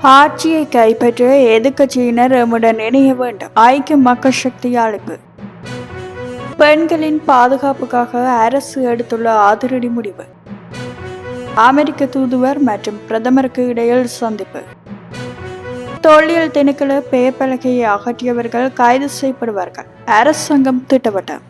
ஆட்சியை கைப்பற்ற எதிர்கட்சியினர் எம்முடன் இணைய வேண்டும். ஐக்கிய மக்கள் சக்தி அழைப்பு பெண்களின் பாதுகாப்புக்காக அரசு எடுத்துள்ள அதிரடி முடிவு. அமெரிக்க தூதுவர் மற்றும் பிரதமருக்கு இடையில் சந்திப்பு. தொல்லியல் திணுக்கள பெயர் பலகையை அகற்றியவர்கள் கைது செய்யப்படுவார்கள். அரசாங்கம் திட்டவட்டம்.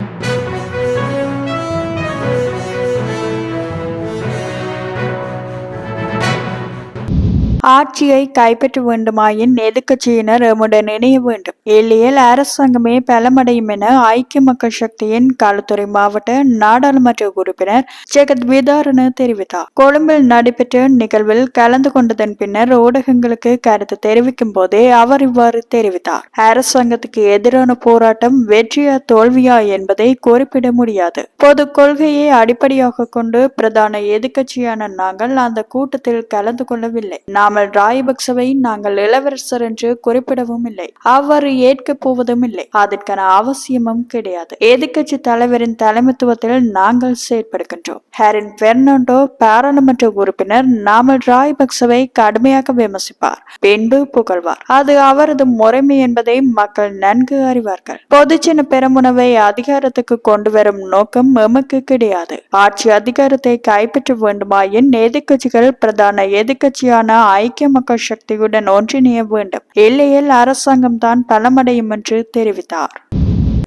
ஆட்சியை கைப்பற்ற வேண்டுமாயின் எதிர்க்கட்சியினர் எம்முடன் இணைய வேண்டும். இல்லையில் அரசாங்கமே பலமடையும் என ஐக்கிய மக்கள் சக்தியின் காலத்துறை மாவட்ட நாடாளுமன்ற உறுப்பினர் ஜெகத் விதாரண தெரிவித்தார். கொழும்பில் நடைபெற்ற நிகழ்வில் கலந்து கொண்டதன் பின்னர் ஊடகங்களுக்கு கருத்து தெரிவிக்கும் போதே அவர் இவ்வாறு தெரிவித்தார். அரசாங்கத்துக்கு எதிரான போராட்டம் வெற்றியா தோல்வியா என்பதை குறிப்பிட முடியாது. பொது கொள்கையை அடிப்படையாக கொண்டு பிரதான எதிர்க்கட்சியான நாங்கள் அந்த கூட்டத்தில் கலந்து கொள்ளவில்லை. நாங்கள் ராயபக்சவை நாங்கள் இளவரசர் என்று குறிப்பிடவும் இல்லை. அவ்வாறு ஏற்க போவதும் இல்லை. அதற்கான அவசியமும் கிடையாது. எதிர்க்கட்சி தலைவரின் தலைமைத்துவத்தில் நாங்கள் செயற்படுகின்றோம். ஹேரின் பெர்னாண்டோ பாராளுமன்ற உறுப்பினர் நாமல் ராயபக்சவை கடுமையாக விமர்சிப்பார். பின்பு புகழ்வார். அது அவரது முறைமை என்பதை மக்கள் நன்கு அறிவார்கள். பொதுச்சின பெருமுனவை அதிகாரத்துக்கு கொண்டு வரும் நோக்கம் எமக்கு கிடையாது. ஆட்சி அதிகாரத்தை கைப்பற்ற வேண்டுமாயின் எதிர்க்கட்சிகள் பிரதான எதிர்க்கட்சியான ஐக்கிய மக்கள் சக்தியுடன் ஒன்றிணைய வேண்டும். இல்லையில் அரசாங்கம் தான் பலமடையும் என்று தெரிவித்தார்.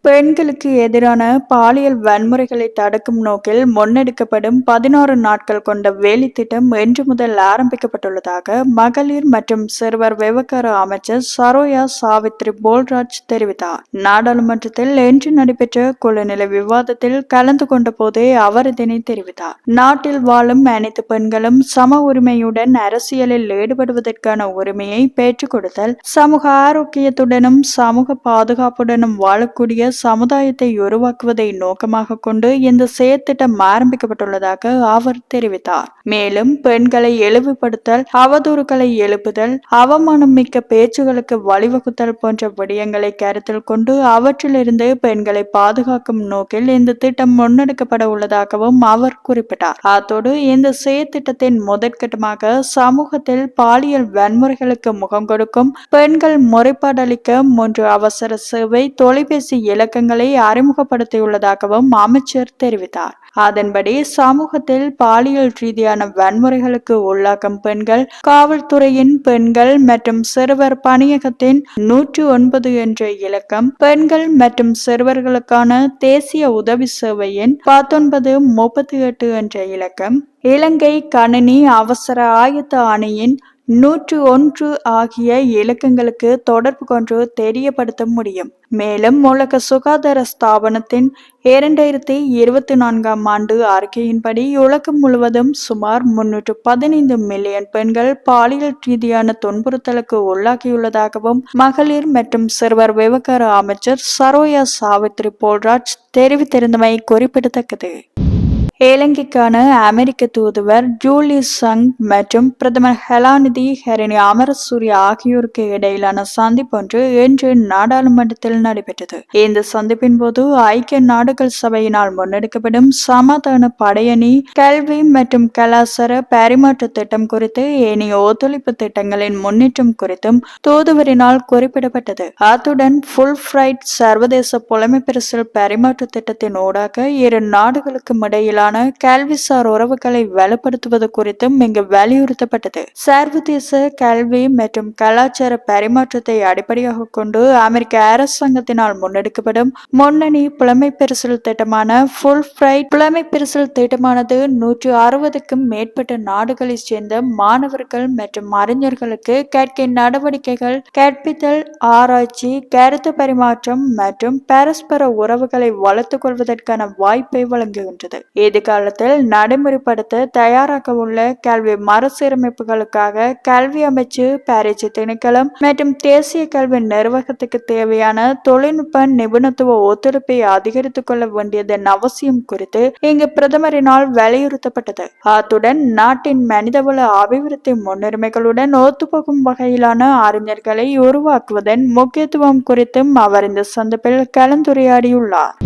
பெண்களுக்கு எதிரான பாலியல் வன்முறைகளை தடுக்கும் நோக்கில் முன்னெடுக்கப்படும் பதினாறு நாட்கள் கொண்ட வேலை திட்டம் இன்று முதல் ஆரம்பிக்கப்பட்டுள்ளதாக மகளிர் மற்றும் சிறுவர் விவகார அமைச்சர் சரோயா சாவித்ரி போல்ராஜ் தெரிவித்தார். நாடாளுமன்றத்தில் இன்று நடைபெற்ற குழுநிலை விவாதத்தில் கலந்து கொண்ட போதே அவர் இதனை தெரிவித்தார். நாட்டில் வாழும் அனைத்து பெண்களும் சம உரிமையுடன் அரசியலில் ஈடுபடுவதற்கான உரிமையை பெற்றுக் கொடுத்தல் சமூக ஆரோக்கியத்துடனும் சமூக பாதுகாப்புடனும் வாழக்கூடிய சமுதாயத்தை உருவாக்குவதை நோக்கமாக கொண்டு இந்த செயற்திட்டம் ஆரம்பிக்கப்பட்டுள்ளதாக அவர் தெரிவித்தார். மேலும் பெண்களை இழிவுபடுத்தல் அவதூறுகளை எழுப்புதல் அவமானம் மிக்க பேச்சுகளுக்கு வழிவகுத்தல் போன்ற விடயங்களை கருத்தில் கொண்டு அவற்றிலிருந்து பெண்களை பாதுகாக்கும் நோக்கில் இந்த திட்டம் முன்னெடுக்கப்பட உள்ளதாகவும் அவர் குறிப்பிட்டார். அத்தோடு இந்த செயற்திட்டத்தின் முதற்கட்டமாக சமூகத்தில் பாலியல் வன்முறைகளுக்கு முகம் கொடுக்கும் பெண்கள் முறைப்பாடளிக்க மூன்று அவசர சேவை தொலைபேசி இலக்கங்களை அறிமுகப்படுத்தியுள்ளதாகவும் அமைச்சர் தெரிவித்தார். அதன்படி சமூகத்தில் பாலியல் ரீதியான வன்முறைகளுக்கு உள்ளாக்கும் பெண்கள் காவல்துறையின் பெண்கள் மற்றும் சிறுவர் பணியகத்தின் நூற்றி ஒன்பது என்ற இலக்கம் பெண்கள் மற்றும் சிறுவர்களுக்கான தேசிய உதவி சேவையின் பத்தொன்பது முப்பத்தி எட்டு என்ற இலக்கம் இலங்கை கணினி அவசர ஆயத்த ஆணையின் நூற்று ஒன்று ஆகிய இலக்கங்களுக்கு தொடர்பு கொண்டு தெரியப்படுத்த முடியும். மேலும் உலக சுகாதார ஸ்தாபனத்தின் இரண்டாயிரத்தி இருபத்தி நான்காம் ஆண்டு அறிக்கையின்படி உலகம் முழுவதும் சுமார் முன்னூற்று பதினைந்து மில்லியன் பெண்கள் பாலியல் ரீதியான துன்புறுத்தலுக்கு உள்ளாகியுள்ளதாகவும் மகளிர் மற்றும் சிறுவர் விவகார அமைச்சர் சரோயா சாவித்ரி போல்ராஜ் தெரிவித்திருந்தமை குறிப்பிடத்தக்கது. இலங்கைக்கான அமெரிக்க தூதுவர் ஜூலி சங் மற்றும் பிரதமர் ஹெலாநிதி ஹெரணி அமரசூரிய ஆகியோருக்கு இடையிலான சந்திப்பொன்று இன்று நாடாளுமன்றத்தில் நடைபெற்றது. இந்த சந்திப்பின் போது ஐக்கிய நாடுகள் சபையினால் முன்னெடுக்கப்படும் சமாதான படையணி கல்வி மற்றும் கலாச்சார பரிமாற்ற திட்டம் குறித்து ஏனைய ஒத்துழைப்பு திட்டங்களின் முன்னேற்றம் குறித்தும் தூதுவரினால் குறிப்பிடப்பட்டது. அத்துடன் ஃபுல் ஃபிரைட் சர்வதேச புலமை பரிசல் பரிமாற்ற திட்டத்தின் ஊடாக இரு நாடுகளுக்கும் இடையிலான தொடர்பான கேள்விசார் உறவுகளை வலுப்படுத்துவது குறித்தும் இங்கு வலியுறுத்தப்பட்டது. சர்வதேச கல்வி மற்றும் கலாச்சார பரிமாற்றத்தை அடிப்படையாக கொண்டு அமெரிக்க அரசாங்கத்தினால் முன்னெடுக்கப்படும் முன்னணி புலமை பெருசல் திட்டமான ஃபுல் ஃப்ரைட் புலமை பெருசல் திட்டமானது நூற்று அறுபதுக்கும் மேற்பட்ட நாடுகளைச் சேர்ந்த மாணவர்கள் மற்றும் அறிஞர்களுக்கு கற்கை நடவடிக்கைகள் கற்பித்தல் ஆராய்ச்சி கருத்து பரிமாற்றம் மற்றும் பரஸ்பர உறவுகளை வளர்த்துக் கொள்வதற்கான வாய்ப்பை வழங்குகின்றது. இது இடைக்காலத்தில் நடைமுறைப்படுத்த தயாராக உள்ள கல்வி மறுசீரமைப்புகளுக்காக கல்வி அமைச்சு பாரிஸ் திணைக்களம் மற்றும் தேசிய கல்வி நிர்வாகத்துக்கு தேவையான தொழில்நுட்ப நிபுணத்துவ ஒத்துழைப்பை அதிகரித்துக் கொள்ள வேண்டியதன் அவசியம் குறித்து இங்கு பிரதமரினால் வலியுறுத்தப்பட்டது. அத்துடன் நாட்டின் மனிதவள அபிவிருத்தி முன்னுரிமைகளுடன் ஒத்துப்போகும் வகையிலான அறிஞர்களை உருவாக்குவதன் முக்கியத்துவம் குறித்தும் அவர் இந்த சந்திப்பில் கலந்துரையாடியுள்ளார்.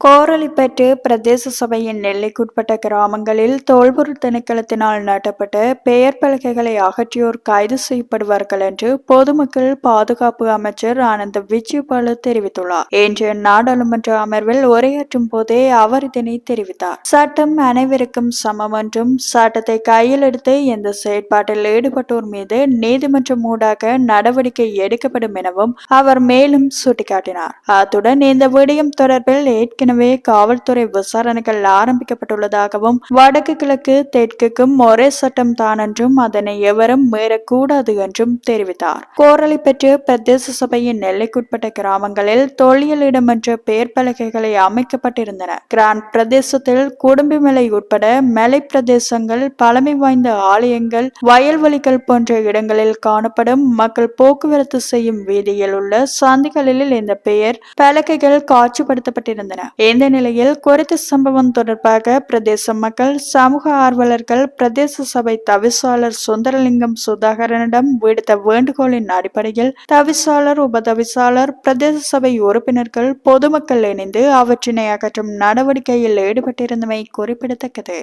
கோரலிப்பேட்டு பிரதேச சபையின் எல்லைக்குட்பட்ட கிராமங்களில் தொல்பொருள் திணைக்களத்தினால் நாட்டப்பட்ட பெயர் பலகைகளை அகற்றியோர் கைது செய்யப்படுவார்கள் என்று பொதுமக்கள் பாதுகாப்பு அமைச்சர் ஆனந்த் விஜயபாலு தெரிவித்துள்ளார். இன்று நாடாளுமன்ற அமர்வில் உரையாற்றும் போதே அவர் இதனை தெரிவித்தார். சட்டம் அனைவருக்கும் சமம் என்றும் சட்டத்தை கையில் எடுத்து இந்த செயற்பாட்டில் ஈடுபட்டோர் மீது நீதிமன்றம் ஊடாக நடவடிக்கை எடுக்கப்படும் எனவும் அவர் மேலும் சுட்டிக்காட்டினார். அத்துடன் இந்த விடயம் தொடர்பில் ஏற்கனவே ஏற்கனவே காவல்துறை விசாரணைகள் ஆரம்பிக்கப்பட்டுள்ளதாகவும் வடக்கு கிழக்கு தெற்குக்கும் ஒரே சட்டம் தான் என்றும் அதனை எவரும் மீறக்கூடாது என்றும் தெரிவித்தார். கோரளை பெற்று பிரதேச சபையின் எல்லைக்குட்பட்ட கிராமங்களில் தொழிலிடம் என்ற பெயர் பலகைகளை அமைக்கப்பட்டிருந்தன. கிராண்ட் பிரதேசத்தில் குடும்பிமலை உட்பட மலை பிரதேசங்கள் பழமை வாய்ந்த ஆலயங்கள் வயல்வெளிகள் போன்ற இடங்களில் காணப்படும் மக்கள் போக்குவரத்து செய்யும் வீதியில் உள்ள சந்திகளில் இந்த பெயர் பலகைகள் காட்சிப்படுத்தப்பட்டிருந்தன. இந்த நிலையில் குறித்த சம்பவம் தொடர்பாக பிரதேச மக்கள் சமூக ஆர்வலர்கள் பிரதேச சபை தவிசாளர் சுந்தரலிங்கம் சுதாகரனிடம் விடுத்த வேண்டுகோளின் அடிப்படையில் தவிசாளர் உபதவிசாளர் பிரதேச சபை உறுப்பினர்கள் பொதுமக்கள் இணைந்து அவற்றினை அகற்றும் நடவடிக்கையில் ஈடுபட்டிருந்தமை குறிப்பிடத்தக்கது.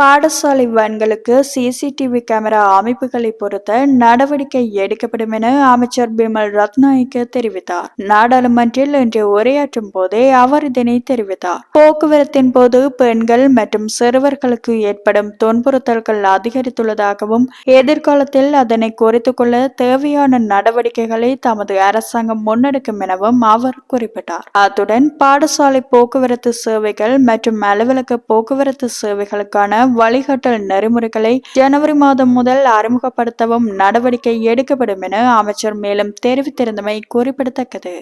பாடசாலை வேன்களுக்கு சிசிடிவி கேமரா அமைப்புகளை பொறுத்த நடவடிக்கை எடுக்கப்படும் என அமைச்சர் பிமல் ரத்நாயக்க தெரிவித்தார். நாடாளுமன்றில் இன்று உரையாற்றும் போதே அவர் இதனை தெரிவித்தார். போக்குவரத்தின் போது பெண்கள் மற்றும் சிறுவர்களுக்கு ஏற்படும் துன்புறுத்தல்கள் அதிகரித்துள்ளதாகவும் எதிர்காலத்தில் அதனை குறைத்துக் கொள்ள தேவையான நடவடிக்கைகளை தமது அரசாங்கம் முன்னெடுக்கும் எனவும் அவர் குறிப்பிட்டார். அத்துடன் பாடசாலை போக்குவரத்து சேவைகள் மற்றும் அலுவலக போக்குவரத்து சேவைகளுக்கான வழிகாட்டல் நெறிமுறைகளை ஜனவரி மாதம் முதல் அறிமுகப்படுத்தவும் நடவடிக்கை எடுக்கப்படும் என அமைச்சர் மேலும் தெரிவித்திருந்தமை குறிப்பிடத்தக்கது.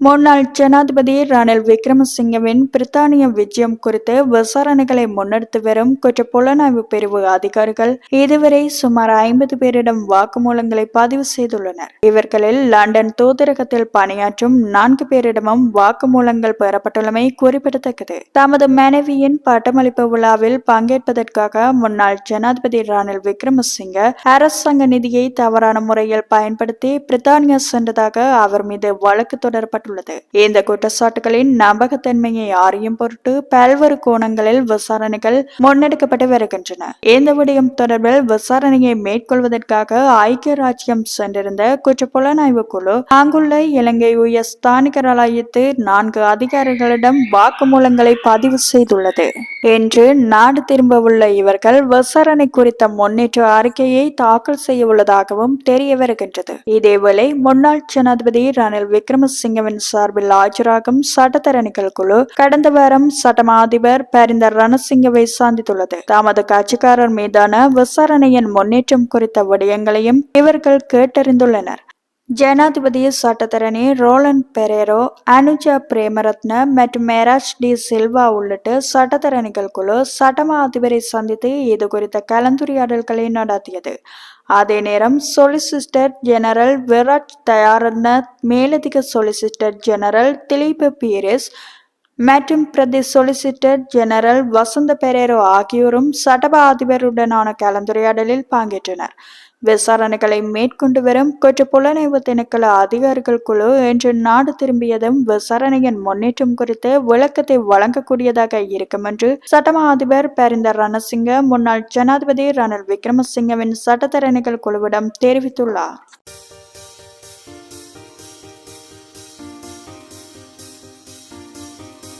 முன்னாள் ஜனாதிபதி ரணில் விக்ரமசிங்கவின் பிரித்தானிய விஜயம் குறித்து விசாரணைகளை முன்னெடுத்து வரும் குற்ற புலனாய்வு பிரிவு அதிகாரிகள் இதுவரை சுமார் ஐம்பது பேரிடம் வாக்குமூலங்களை பதிவு செய்துள்ளனர். இவர்களில் லண்டன் தூதரகத்தில் பணியாற்றும் நான்கு பேரிடமும் வாக்குமூலங்கள் பெறப்பட்டுள்ளமை குறிப்பிடத்தக்கது. தமது மனைவியின் பட்டமளிப்பு விழாவில் பங்கேற்பதற்காக முன்னாள் ஜனாதிபதி ரணில் விக்ரமசிங்க அரசாங்க நிதியை தவறான முறையில் பயன்படுத்தி பிரித்தானியா சென்றதாக அவர் மீது வழக்கு தொடரப்பட்டு கூறப்பட்டுள்ளது இந்த குற்றச்சாட்டுகளின் நம்பகத்தன்மையை அறியும் பொருட்டு பல்வேறு கோணங்களில் விசாரணைகள் முன்னெடுக்கப்பட்டு வருகின்றன. இந்த விடயம் தொடர்பில் விசாரணையை மேற்கொள்வதற்காக ஐக்கிய ராஜ்யம் சென்றிருந்த குற்ற புலனாய்வு குழு அங்குள்ள இலங்கை உயர் ஸ்தானிகர் ஆலயத்து நான்கு அதிகாரிகளிடம் வாக்குமூலங்களை பதிவு செய்துள்ளது. என்று நாடு திரும்ப உள்ள இவர்கள் விசாரணை குறித்த முன்னேற்ற அறிக்கையை தாக்கல் செய்ய உள்ளதாகவும் தெரிய வருகின்றது. இதேவேளை முன்னாள் ஜனாதிபதி ரணில் விக்ரமசிங்கவின் சார்பில் ஆஜராகும் சட்டத்தரணிகள் குழு கடந்த வாரம் சட்டமா அதிபர் ரணசிங்கவை சந்தித்துள்ளது. தமது கட்சிக்காரர் மீதான விசாரணையின் முன்னேற்றம் குறித்த விடயங்களையும் இவர்கள் கேட்டறிந்துள்ளனர். ஜனாதிபதியின் சட்டத்தரணி ரோலன் பெரேரோ அனுஜா பிரேமரத்ன மற்றும் மேராஜ் டி சில்வா உள்ளிட்ட சட்டத்தரணிகள் குழு சட்டமா அதிபரை சந்தித்து இது குறித்த கலந்துரையாடல்களை நடத்தியது. அதே நேரம் சொலிசிஸ்டர் ஜெனரல் விராட் தயாரன மேலதிக சொலிசிஸ்டர் ஜெனரல் திலீப் பீரிஸ் மற்றும் பிரதி சொலிசிட்டர் ஜெனரல் வசந்த பெரேரோ ஆகியோரும் சட்டபா அதிபருடனான கலந்துரையாடலில் பங்கேற்றனர். விசாரணைகளை மேற்கொண்டு வரும் குற்ற புலனாய்வு திணைக்கள அதிகாரிகள் குழு இன்று நாடு திரும்பியதும் விசாரணையின் முன்னேற்றம் குறித்து விளக்கத்தை வழங்கக்கூடியதாக இருக்கும் என்று சட்டமா அதிபர் பரிந்தர் ரணசிங்க முன்னாள் ஜனாதிபதி ரணில் விக்ரமசிங்கவின் சட்டத்தரணிகள் குழுவிடம் தெரிவித்துள்ளார்.